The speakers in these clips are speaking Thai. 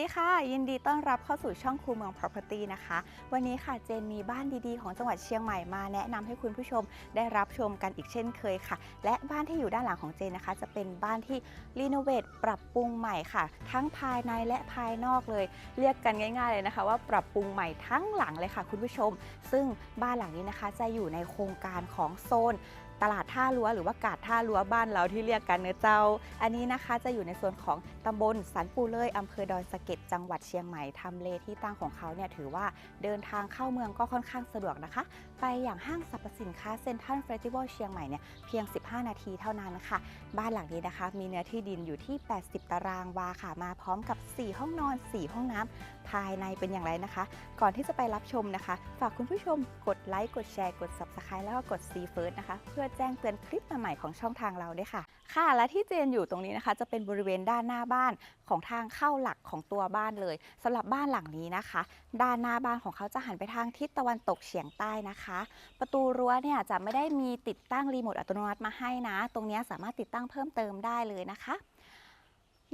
ดีค่ะ ยินดีต้อนรับเข้าสู่ช่องครูเมือง Property นะคะ วันนี้ค่ะเจนมีบ้านดีๆ ของจังหวัดเชียงใหม่มาแนะนำให้คุณผู้ชมได้รับชมกันอีกเช่นเคยค่ะ และบ้านที่อยู่ด้านหลังของเจนนะคะ จะเป็นบ้านที่รีโนเวทปรับปรุงใหม่ค่ะ ทั้งภายในและภายนอกเลย เรียกกันง่าย ๆ เลยนะคะ ว่าปรับปรุงใหม่ทั้งหลังเลยค่ะ คุณผู้ชม ซึ่งบ้านหลังนี้นะคะจะอยู่ในโครงการของโซน ตลาดท่ารั้วหรือว่ากาดท่ารั้วบ้านเราที่เรียกกันเนื้อเจ้า อันนี้นะคะจะอยู่ในส่วนของตำบลสันปูเลยอำเภอดอยสะเก็ดจังหวัดเชียงใหม่ทำเลที่ตั้งของเขาเนี่ยถือว่าเดินทางเข้าเมืองก็ค่อนข้างสะดวกนะคะ ไปอย่างห้างสรรพสินค้าเซ็นทรัลเฟสติวัลเชียงใหม่เนี่ยเพียง 15 นาทีเท่านั้นค่ะ บ้านหลังนี้นะคะ มีเนื้อที่ดินอยู่ที่ 80 ตารางวาค่ะมาพร้อมกับ 4 ห้องนอน 4 ห้องน้ำภายในเป็นอย่างไรนะคะ ก่อนที่จะไปรับชมนะคะ ฝากคุณผู้ชมกดไลค์กดแชร์กด Subscribe แล้วก็กด See First นะคะ เพื่อแจ้งเตือนคลิปใหม่ๆของช่องทางเราด้วยค่ะ ค่ะ และที่เจนอยู่ตรงนี้นะคะ จะเป็นบริเวณด้านหน้าบ้านของทางเข้าหลักของตัวบ้านเลยสำหรับบ้านหลังนี้นะคะ ด้านหน้าบ้านของเขาจะหันไปทางทิศตะวันตกเฉียงใต้นะคะ ประตูรั้วเนี่ยจะไม่ได้มีติดตั้งรีโมทอัตโนมัติมาให้นะ ตรงนี้สามารถติดตั้งเพิ่มเติมได้เลยนะคะ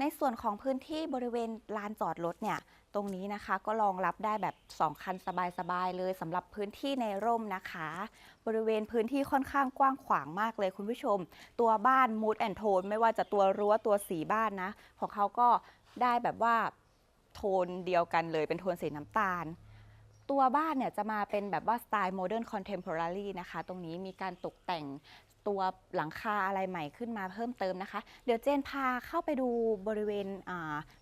ในส่วนของพื้นที่บริเวณลานจอดรถเนี่ย ตรงนี้นะคะก็รองรับได้แบบ 2 คันสบายๆเลยสำหรับพื้นที่ในร่มนะคะ บริเวณพื้นที่ค่อนข้างกว้างขวางมากเลยคุณผู้ชม ตัวบ้านมูดแอนโทนไม่ว่าจะตัวรั้วตัวสีบ้านนะ ของเขาก็ได้แบบว่าโทนเดียวกันเลยเป็นโทนสีน้ำตาล ตัวบ้านเนี่ยจะมาเป็นแบบว่าสไตล์โมเดิร์นคอนเทมพอรารีนะคะ ตรงนี้มีการตกแต่ง ตัวหลังคาอะไรใหม่ขึ้นมาเพิ่มเติมนะคะ เดี๋ยวเจนพาเข้าไปดูบริเวณ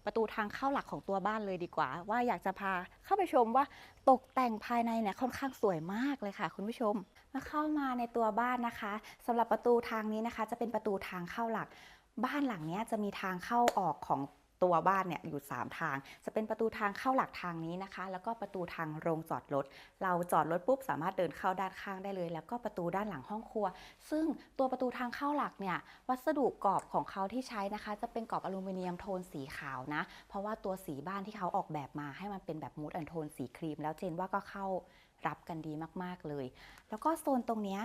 ประตูทางเข้าหลักของตัวบ้านเลยดีกว่า ว่าอยากจะพาเข้าไปชมว่าตกแต่งภายในเนี่ยค่อนข้างสวยมากเลยค่ะ คุณผู้ชมมาเข้ามาในตัวบ้านนะคะสำหรับประตูทางนี้นะคะ จะเป็นประตูทางเข้าหลัก บ้านหลังนี้จะมีทางเข้าออกของ ตัวบ้านเนี่ยอยู่ 3 ทาง จะเป็นประตูทางเข้าหลักทางนี้นะคะ แล้วก็ประตูทางโรงจอดรถ เราจอดรถปุ๊บสามารถเดินเข้าด้านข้างได้เลย แล้วก็ประตูด้านหลังห้องครัว ซึ่งตัวประตูทางเข้าหลักเนี่ยวัสดุกรอบของเขาที่ใช้นะคะ จะเป็นกรอบอลูมิเนียมโทนสีขาวนะ เพราะว่าตัวสีบ้านที่เขาออกแบบมาให้มันเป็นแบบมูดแอนโทนสีครีม แล้วเจนว่าก็เข้า รับกันดีมากๆเลย แล้วก็โซนตรงนี้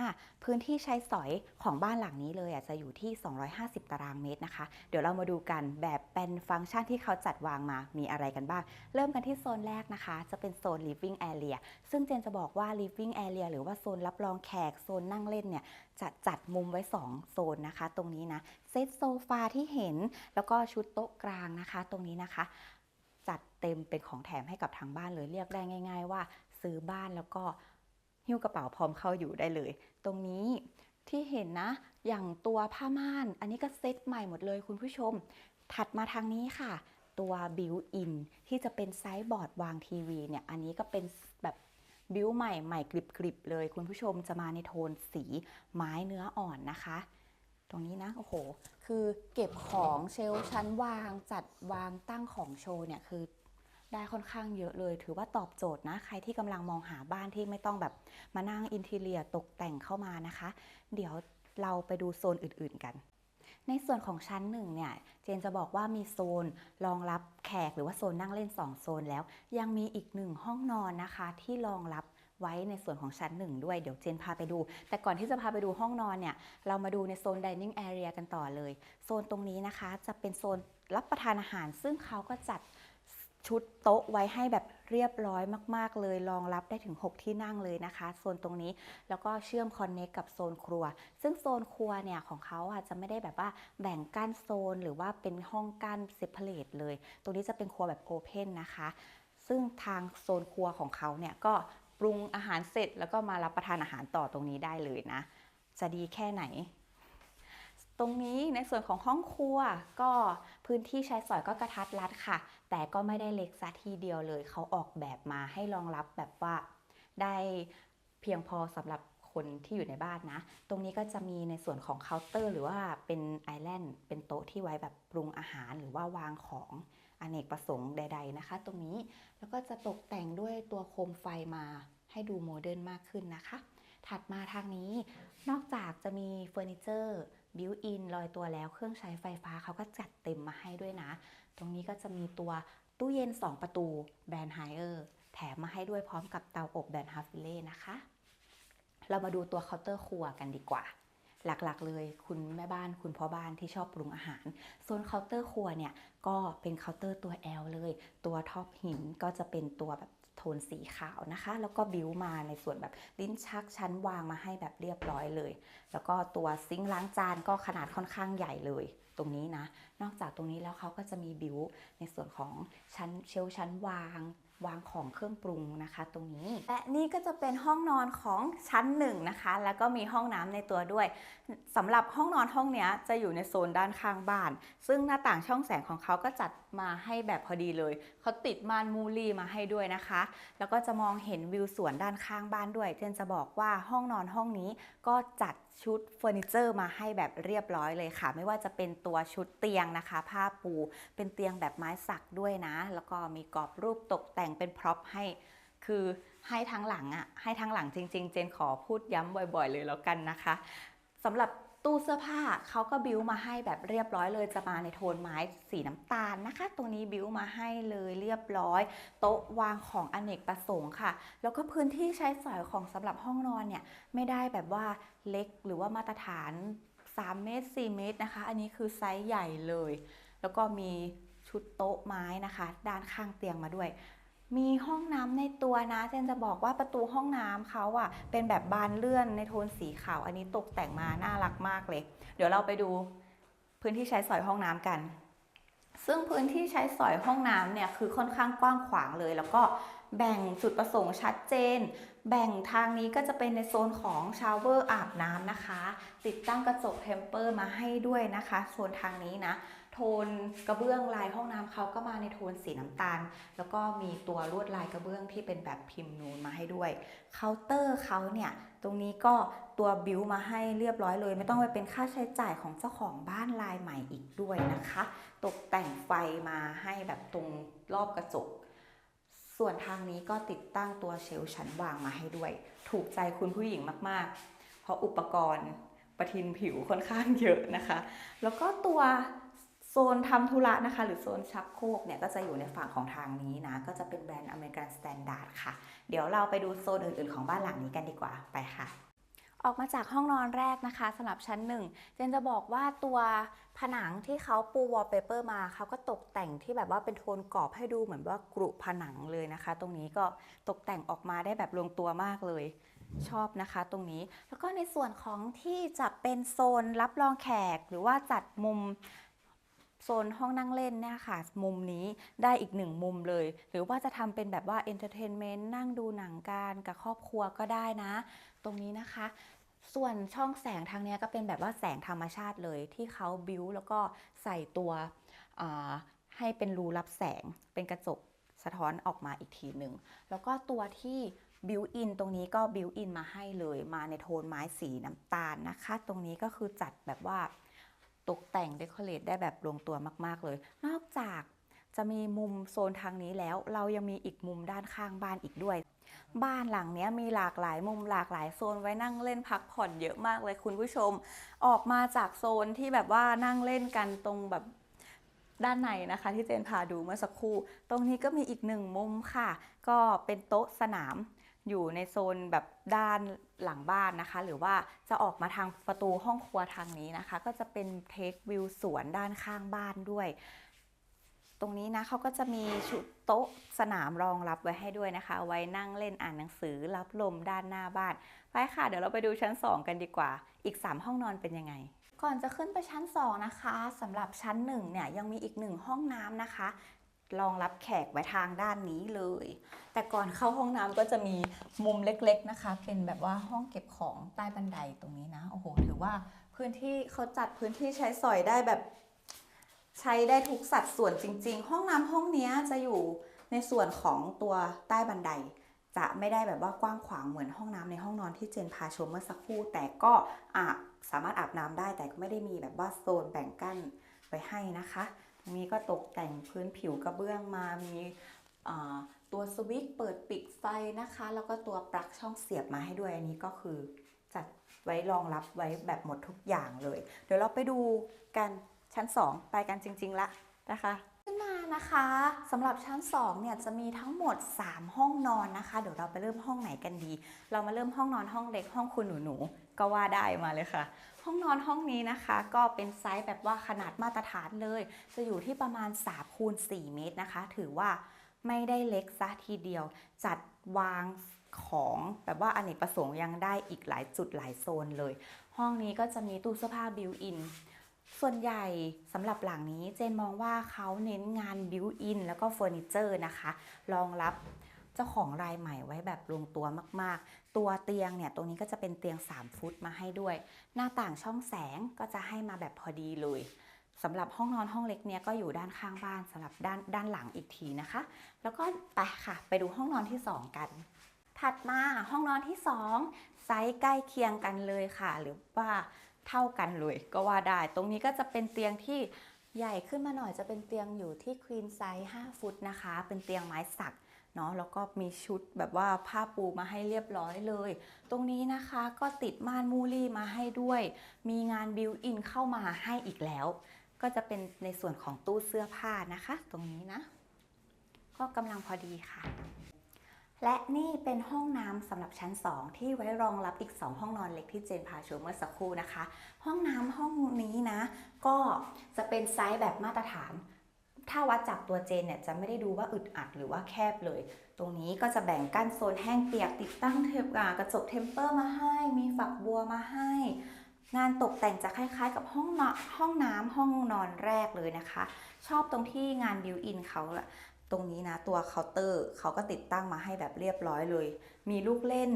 พื้นที่ใช้สอยของบ้านหลังนี้เลยอะจะอยู่ที่ 250 ตารางเมตรนะคะ เดี๋ยวเรามาดูกันแบบเป็นฟังก์ชันที่เขาจัดวางมามีอะไรกันบ้าง เริ่มกันที่โซนแรกนะคะ จะเป็นโซน living area ซึ่งเจนจะบอกว่า living area หรือว่าโซนรับรองแขกโซนนั่งเล่นเนี่ยจะจัดมุมไว้ 2 โซนนะคะ ตรงนี้นะเซตโซฟาที่เห็น แล้วก็ชุดโต๊ะกลางนะคะ ตรงนี้นะคะจัดเต็มเป็นของแถมให้กับทางบ้านเลยเรียกได้ง่าย ๆ ว่า ซื้อบ้านแล้วก็หิ้วกระเป๋าพร้อมเข้าอยู่ได้เลย ตรงนี้ที่เห็นนะ อย่างตัวผ้าม่าน อันนี้ก็เซตใหม่หมดเลยคุณผู้ชม ถัดมาทางนี้ค่ะ ตัวบิวอินที่จะเป็นไซส์บอร์ดวางทีวีเนี่ย อันนี้ก็เป็นแบบบิวใหม่ใหม่กริบๆเลย คุณผู้ชมจะมาในโทนสีไม้เนื้ออ่อนนะคะ ตรงนี้นะ โอ้โห คือเก็บของเชลชั้นวางจัดวางตั้งของโชว์เนี่ยคือ ได้ค่อนข้างเยอะเลย ถือว่าตอบโจทย์นะ ใครที่กำลังมองหาบ้านที่ไม่ต้องแบบมานั่งอินทีเลียตกแต่งเข้ามานะคะ เดี๋ยวเราไปดูโซนอื่น ๆกันในส่วนของชั้นหนึ่งเนี่ย เจนจะบอกว่ามีโซนรองรับแขกหรือว่าโซนนั่งเล่น 2 โซนแล้ว ยังมีอีกหนึ่งห้องนอนนะคะที่รองรับไว้ในส่วนของชั้นหนึ่งด้วยเดี๋ยวเจนพาไปดู แต่ก่อนที่จะพาไปดูห้องนอนเนี่ย เรามาดูในโซน dining area กันต่อเลย โซนตรงนี้นะคะจะเป็นโซนรับประทานอาหาร ซึ่งเขาก็จัด ชุดโต๊ะไว้ให้แบบเรียบร้อยมาก ๆ เลยรองรับได้ถึง 6 ที่นั่งเลยนะคะ โซนตรงนี้แล้วก็เชื่อมคอนเน c t กับโซนครัว ซึ่งโซนครัวเนี่ยของเขาอะจะไม่ได้แบบว่าแบ่งกั้นโซนหรือว่าเป็นห้องกั้นเซ p เ r a t e เลย ตรงนี้จะเป็นครัวแบบโอเพนนะคะ ซึ่งทางโซนครัวของเขาเนี่ยก็ปรุงอาหารเสร็จแล้วก็มารับประทานอาหารต่อตรงนี้ได้เลยนะ จะดีแค่ไหน ตรงนี้ในส่วนของห้องครัวก็พื้นที่ใช้สอยก็กระทัดรัดค่ะ แต่ก็ไม่ได้เล็กซะทีเดียวเลย เขาออกแบบมาให้รองรับแบบว่าได้เพียงพอสำหรับคนที่อยู่ในบ้านนะ ตรงนี้ก็จะมีในส่วนของเคาน์เตอร์ หรือว่าเป็นไอแลนด์ เป็นโต๊ะที่ไว้แบบปรุงอาหารหรือว่าวางของอเนกประสงค์ใด ๆนะคะ ตรงนี้แล้วก็จะตกแต่งด้วยตัวโคมไฟมาให้ดูโมเดิร์นมากขึ้นนะคะ ถัดมาทางนี้นอกจากจะมีเฟอร์นิเจอร์ บิวอินลอยตัวแล้วเครื่องใช้ไฟฟ้าเขาก็จัดเต็มมาให้ด้วยนะ ตรงนี้ก็จะมีตัวตู้เย็น 2 ประตูแบรนด์ไฮเออร์แถมมาให้ด้วยพร้อมกับเตาอบแบรนด์ฮาฟิเล่นะคะ เรามาดูตัวเคาน์เตอร์ครัวกันดีกว่า หลักๆ เลยคุณแม่บ้านคุณพ่อบ้านที่ชอบปรุงอาหารโซนเคาน์เตอร์ครัวเนี่ยก็เป็นเคาน์เตอร์ตัว L เลย ตัวท็อปหินก็จะเป็นตัวแบบ โทนสีขาวนะคะ แล้วก็บิวมาในส่วนแบบลิ้นชักชั้นวางมาให้แบบเรียบร้อยเลย แล้วก็ตัวซิงค์ล้างจานก็ขนาดค่อนข้างใหญ่เลยตรงนี้นะ นอกจากตรงนี้แล้วเขาก็จะมีบิวในส่วนของชั้นเชลชั้นวาง วางของเครื่องปรุงนะคะ ตรงนี้ และนี่ก็จะเป็นห้องนอนของชั้นหนึ่งนะคะ แล้วก็มีห้องน้ำในตัวด้วยสำหรับห้องนอนห้องนี้จะอยู่ในโซนด้านข้างบ้าน ซึ่งหน้าต่างช่องแสงของเขาก็จัดมาให้แบบพอดีเลย เขาติดม่านมูลี่มาให้ด้วยนะคะ แล้วก็จะมองเห็นวิวสวนด้านข้างบ้านด้วยเจนจะบอกว่าห้องนอนห้องนี้ก็จัด ชุดเฟอร์นิเจอร์มาให้แบบเรียบร้อยเลยค่ะ ไม่ว่าจะเป็นตัวชุดเตียงนะคะ ผ้าปูเป็นเตียงแบบไม้สักด้วยนะ แล้วก็มีกรอบรูปตกแต่งเป็นพร็อพให้คือให้ทั้งหลังอะ่ะให้ทั้งหลังจริง ๆ เจนขอพูดย้ำบ่อย ๆ เลยแล้วกันนะคะสำหรับ ตู้เสื้อผ้าเขาก็บิวมาให้แบบเรียบร้อยเลยจะมาในโทนไม้สีน้ำตาลนะคะ ตรงนี้บิวมาให้เลยเรียบร้อย โต๊ะวางของอเนกประสงค์ค่ะ แล้วก็พื้นที่ใช้สอยของสำหรับห้องนอนเนี่ยไม่ได้แบบว่าเล็กหรือว่ามาตรฐาน3เมตร4เมตรนะคะ อันนี้คือไซส์ใหญ่เลย แล้วก็มีชุดโต๊ะไม้นะคะ ด้านข้างเตียงมาด้วย มีห้องน้ำในตัวนะเจนจะบอกว่าประตูห้องน้ำเขาอะเป็นแบบบานเลื่อนในโทนสีขาว อันนี้ตกแต่งมาน่ารักมากเลย เดี๋ยวเราไปดูพื้นที่ใช้สอยห้องน้ำกัน ซึ่งพื้นที่ใช้สอยห้องน้ำเนี่ยคือค่อนข้างกว้างขวางเลย แล้วก็แบ่งจุดประสงค์ชัดเจน แบ่งทางนี้ก็จะเป็นในโซนของชาวเวอร์อาบน้ำนะคะ ติดตั้งกระจกเทมเปอร์มาให้ด้วยนะคะโซนทางนี้นะ โทนกระเบื้องลายห้องน้ำเขาก็มาในโทนสีน้ำตาล แล้วก็มีตัวลวดลายกระเบื้องที่เป็นแบบพิมพ์นูนมาให้ด้วยเคาน์เตอร์เขาเนี่ยตรงนี้ก็ตัวบิวมาให้เรียบร้อยเลย ไม่ต้องไปเป็นค่าใช้จ่ายของเจ้าของบ้านลายใหม่อีกด้วยนะคะ ตกแต่งไฟมาให้แบบตรงรอบกระจกส่วนทางนี้ก็ติดตั้งตัวเชลชั้นวางมาให้ด้วย ถูกใจคุณผู้หญิงมาก ๆ เพราะอุปกรณ์ประทินผิวค่อนข้างเยอะนะคะ แล้วก็ตัว โซนทำธุระนะคะ หรือโซนชักโครกเนี่ยก็จะอยู่ในฝั่งของทางนี้นะ ก็จะเป็นแบรนด์อเมริกันสแตนดาร์ดค่ะ เดี๋ยวเราไปดูโซนอื่นๆของบ้านหลังนี้กันดีกว่าไปค่ะออกมาจากห้องนอนแรกนะคะสำหรับชั้นหนึ่งเจนจะบอกว่าตัวผนังที่เขาปูวอลเปเปอร์มาเขาก็ตกแต่งที่แบบว่าเป็นโทนกรอบให้ดูเหมือนว่ากรุผนังเลยนะคะ ตรงนี้ก็ตกแต่งออกมาได้แบบลงตัวมากเลยชอบนะคะ ตรงนี้แล้วก็ในส่วนของที่จะเป็นโซนรับรองแขกหรือว่าจัดมุม โซนห้องนั่งเล่นเนี่ยค่ะ มุมนี้ได้อีกหนึ่งมุมเลย หรือว่าจะทำเป็นแบบว่าเอนเตอร์เทนเมนต์นั่งดูหนังกันกับครอบครัวก็ได้นะ ตรงนี้นะคะ ส่วนช่องแสงทางเนี้ยก็เป็นแบบว่าแสงธรรมชาติเลยที่เขาบิวแล้วก็ใส่ตัวให้เป็นรูรับแสงเป็นกระจกสะท้อนออกมาอีกทีหนึ่ง แล้วก็ตัวที่บิวอินตรงนี้ก็บิวอินมาให้เลย มาในโทนไม้สีน้ำตาลนะคะ ตรงนี้ก็คือจัดแบบว่า ตกแต่งเดคอเรทได้แบบลงตัวมาก ๆ เลย นอกจากจะมีมุมโซนทางนี้แล้ว เรายังมีอีกมุมด้านข้างบ้านอีกด้วย บ้านหลังนี้มีหลากหลายมุมหลากหลายโซนไว้นั่งเล่นพักผ่อนเยอะมากเลยคุณผู้ชม ออกมาจากโซนที่แบบว่านั่งเล่นกันตรงแบบด้านในนะคะ ที่เจนพาดูเมื่อสักครู่ ตรงนี้ก็มีอีกหนึ่งมุมค่ะ ก็เป็นโต๊ะสนาม อยู่ในโซนแบบด้านหลังบ้านนะคะ หรือว่าจะออกมาทางประตูห้องครัวทางนี้นะคะ ก็จะเป็นเทควิวสวนด้านข้างบ้านด้วย ตรงนี้นะเขาก็จะมีชุดโต๊ะสนามรองรับไว้ให้ด้วยนะคะ ไว้นั่งเล่นอ่านหนังสือรับลมด้านหน้าบ้านไปค่ะ เดี๋ยวเราไปดูชั้น 2 กันดีกว่า อีก 3 ห้องนอนเป็นยังไงก่อนจะขึ้นไปชั้น 2 นะคะสำหรับชั้น1เนี่ยยังมีอีกหนึ่งห้องน้ำนะคะ รองรับแขกไว้ทางด้านนี้เลย แต่ก่อนเข้าห้องน้ำก็จะมีมุมเล็กๆนะคะ เป็นแบบว่าห้องเก็บของใต้บันไดตรงนี้นะโอ้โหถือว่าพื้นที่เขาจัดพื้นที่ใช้สอยได้แบบ ใช้ได้ทุกสัดส่วนจริง ๆ ห้องน้ำห้องนี้จะอยู่ในส่วนของตัวใต้บันได จะไม่ได้แบบว่ากว้างขวางเหมือนห้องน้ำในห้องนอนที่เจนพาชมเมื่อสักครู่ แต่ก็อาบสามารถอาบน้ำได้แต่ก็ไม่ได้มีแบบว่าโซนแบ่งกั้นไว้ให้นะคะ มีก็ตกแต่งพื้นผิวกระเบื้องมา มีตัวสวิตช์เปิดปิดไฟนะคะ แล้วก็ตัวปลั๊กช่องเสียบมาให้ด้วย อันนี้ก็คือจัดไว้รองรับไว้แบบหมดทุกอย่างเลย เดี๋ยวเราไปดูกันชั้น 2 ไปกันจริง ๆ ละนะคะ นะคะสำหรับชั้น2เนี่ยจะมีทั้งหมด 3 ห้องนอนนะคะ เดี๋ยวเราไปเริ่มห้องไหนกันดี เรามาเริ่มห้องนอนห้องเล็กห้องคุณหนูหนูก็ว่าได้มาเลยค่ะ ห้องนอนห้องนี้นะคะ ก็เป็นไซส์แบบว่าขนาดมาตรฐานเลย จะอยู่ที่ประมาณ3คูณ4เมตรนะคะ ถือว่าไม่ได้เล็กซะทีเดียว จัดวางของแบบว่าอเนกประสงค์ยังได้อีกหลายจุดหลายโซนเลย ห้องนี้ก็จะมีตู้เสื้อผ้าบิวอิน ส่วนใหญ่สำหรับหลังนี้เจนมองว่าเขาเน้นงานบิวอินแล้วก็เฟอร์นิเจอร์นะคะ รองรับเจ้าของรายใหม่ไว้แบบลงตัวมากๆ ตัวเตียงเนี่ยตรงนี้ก็จะเป็นเตียง 3 ฟุตมาให้ด้วย หน้าต่างช่องแสงก็จะให้มาแบบพอดีเลยสำหรับห้องนอนห้องเล็กเนี่ยก็อยู่ด้านข้างบ้านสำหรับด้านด้านหลังอีกทีนะคะ แล้วก็ไปค่ะ ไปดูห้องนอนที่ 2 กัน ถัดมาห้องนอนที่ 2 ไซส์ใกล้เคียงกันเลยค่ะ หรือว่า เท่ากันเลยก็ว่าได้ ตรงนี้ก็จะเป็นเตียงที่ใหญ่ขึ้นมาหน่อยจะเป็นเตียงอยู่ที่ควีนไซส์5ฟุตนะคะ เป็นเตียงไม้สักเนาะแล้วก็มีชุดแบบว่าผ้าปูมาให้เรียบร้อยเลย ตรงนี้นะคะก็ติดม่านมูลี่มาให้ด้วย มีงานบิวอินเข้ามาให้อีกแล้ว ก็จะเป็นในส่วนของตู้เสื้อผ้านะคะ ตรงนี้นะ ก็กำลังพอดีค่ะ และนี่เป็นห้องน้ำสำหรับชั้น 2 ที่ไว้รองรับอีก 2 ห้องนอนเล็กที่เจนพาชมเมื่อสักครู่นะคะ ห้องน้ำห้องนี้นะ ก็จะเป็นไซส์แบบมาตรฐาน ถ้าวัดจากตัวเจนเนี่ยจะไม่ได้ดูว่าอึดอัดหรือว่าแคบเลย ตรงนี้ก็จะแบ่งกั้นโซนแห้งเปียกติดตั้งเทปอ่ากระจกเทมเปอร์มาให้ มีฝักบัวมาให้ งานตกแต่งจะคล้ายๆ กับห้องนอห้องน้ำห้องนอนแรกเลยนะคะ ชอบตรงที่งานบิวอินเขาอะ รงนี้นะตัวเคาน์เตอร์เขาก็ติดตั้งมาให้แบบเรียบร้อยเลย มีลูกเล่น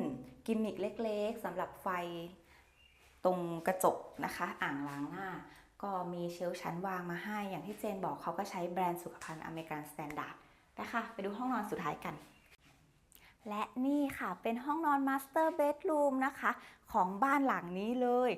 กิมมิคเล็กๆสำหรับไฟตรงกระจกนะคะ อ่างล้างหน้า ก็มีเชลชั้นวางมาให้ อย่างที่เจนบอกเขาก็ใช้แบรนด์สุขภัณฑ์อเมริกันสแตนดาร์ดนะคะไปดูห้องนอนสุดท้ายกัน และนี่ค่ะเป็นห้องนอนมาสเตอร์เบดรูมนะคะ ของบ้านหลังนี้เลย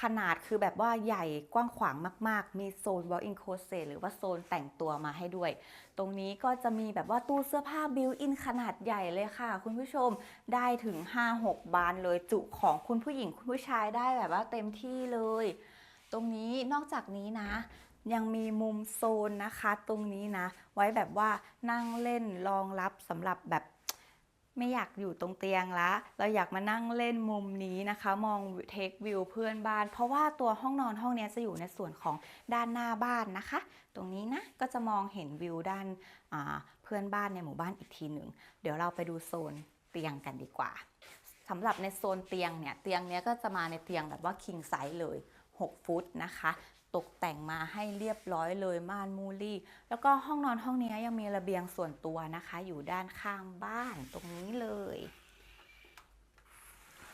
ขนาดคือแบบว่าใหญ่กว้างขวางมาก ๆ มีโซน walk-in closet หรือว่าโซนแต่งตัวมาให้ด้วย ตรงนี้ก็จะมีแบบว่าตู้เสื้อผ้าบิวอินขนาดใหญ่เลยค่ะ คุณผู้ชมได้ถึง 5-6 บานเลยจุของคุณผู้หญิงคุณผู้ชายได้แบบว่าเต็มที่เลย ตรงนี้นอกจากนี้นะ ยังมีมุมโซนนะคะ ตรงนี้นะ ไว้แบบว่านั่งเล่นรองรับสำหรับแบบ ไม่อยากอยู่ตรงเตียงละ เราอยากมานั่งเล่นมุมนี้นะคะ มองเทควิวเพื่อนบ้าน เพราะว่าตัวห้องนอนห้องนี้จะอยู่ในส่วนของด้านหน้าบ้านนะคะ ตรงนี้นะก็จะมองเห็นวิวด้านาเพื่อนบ้านในหมู่บ้านอีกทีหนึ่ง เดี๋ยวเราไปดูโซนเตียงกันดีกว่าสำหรับในโซนเตียงเนี่ย เตียงเนี้ยก็จะมาในเตียงแบบว่า king size เลย 6 ฟุตนะคะ ตกแต่งมาให้เรียบร้อยเลยม่านมูลี่ แล้วก็ห้องนอนห้องนี้ยังมีระเบียงส่วนตัวนะคะ อยู่ด้านข้างบ้านตรงนี้เลย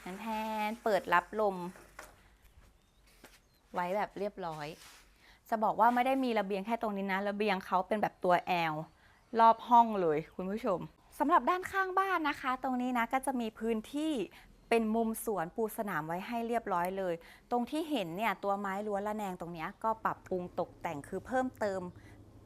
นันแทนเปิดรับลม ไว้แบบเรียบร้อย จะบอกว่าไม่ได้มีระเบียงแค่ตรงนี้นะ ระเบียงเขาเป็นแบบตัวแอลรอบห้องเลยคุณผู้ชมสำหรับด้านข้างบ้านนะคะ ตรงนี้นะก็จะมีพื้นที่ เป็นมุมสวนปูสนามไว้ให้เรียบร้อยเลย ตรงที่เห็นเนี่ยตัวไม้ล้วนละแนงตรงนี้ก็ปรับปรุงตกแต่งคือเพิ่มเติม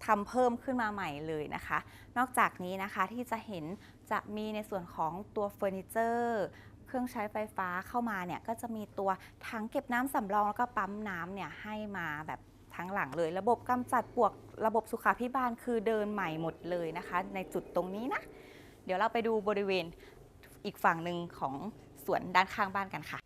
ทำเพิ่มขึ้นมาใหม่เลยนะคะ นอกจากนี้นะคะที่จะเห็นจะมีในส่วนของตัวเฟอร์นิเจอร์เครื่องใช้ไฟฟ้าเข้ามาเนี่ยก็จะมีตัวถังเก็บน้ำสำรองแล้วก็ปั๊มน้ำเนี่ยให้มาแบบทั้งหลังเลย ระบบกำจัดปลวกระบบสุขาพิบาลคือเดินใหม่หมดเลยนะคะ ในจุดตรงนี้นะ เดี๋ยวเราไปดูบริเวณอีกฝั่งหนึ่งของ สวนด้านข้างบ้านกันค่ะ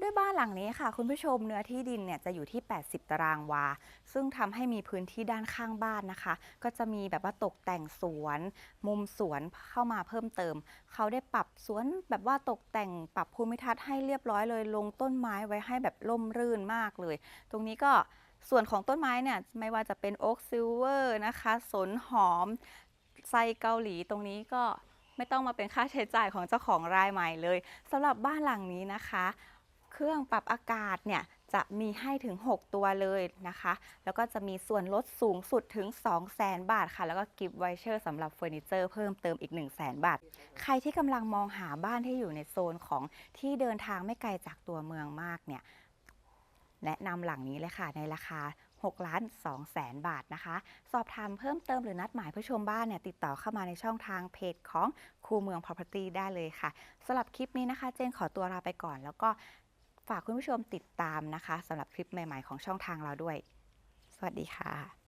ด้วยบ้านหลังนี้ค่ะ คุณผู้ชมเนื้อที่ดินเนี่ยจะอยู่ที่ 80 ตารางวา ซึ่งทำให้มีพื้นที่ด้านข้างบ้านนะคะ ก็จะมีแบบว่าตกแต่งสวน มุมสวนเข้ามาเพิ่มเติม เขาได้ปรับสวนแบบว่าตกแต่งปรับภูมิทัศน์ให้เรียบร้อยเลย ลงต้นไม้ไว้ให้แบบร่มรื่นมากเลย ตรงนี้ก็ส่วนของต้นไม้เนี่ยไม่ว่าจะเป็นโอ๊กซิลเวอร์นะคะ สนหอมไซเกาหลีตรงนี้ก็ ไม่ต้องมาเป็นค่าใช้จ่ายของเจ้าของรายใหม่เลยสำหรับบ้านหลังนี้นะคะ เครื่องปรับอากาศเนี่ยจะมีให้ถึง 6 ตัวเลยนะคะ แล้วก็จะมีส่วนลดสูงสุดถึง 200,000 บาทค่ะ แล้วก็กิฟต์ไวเชอร์สำหรับเฟอร์นิเจอร์เพิ่มเติมอีก 100,000 บาท ใครที่กำลังมองหาบ้านที่อยู่ในโซนของที่เดินทางไม่ไกลจากตัวเมืองมากเนี่ย แนะนำหลังนี้เลยค่ะในราคา 6ล้าน2แสนบาทนะคะ สอบถามเพิ่มเติมหรือนัดหมายเพื่อชมบ้านเนี่ยติดต่อเข้ามาในช่องทางเพจของคูเมือง Property ได้เลยค่ะสำหรับคลิปนี้นะคะ เจนขอตัวลาไปก่อน แล้วก็ฝากคุณผู้ชมติดตามนะคะสำหรับคลิปใหม่ ๆ ของช่องทางเราด้วย สวัสดีค่ะ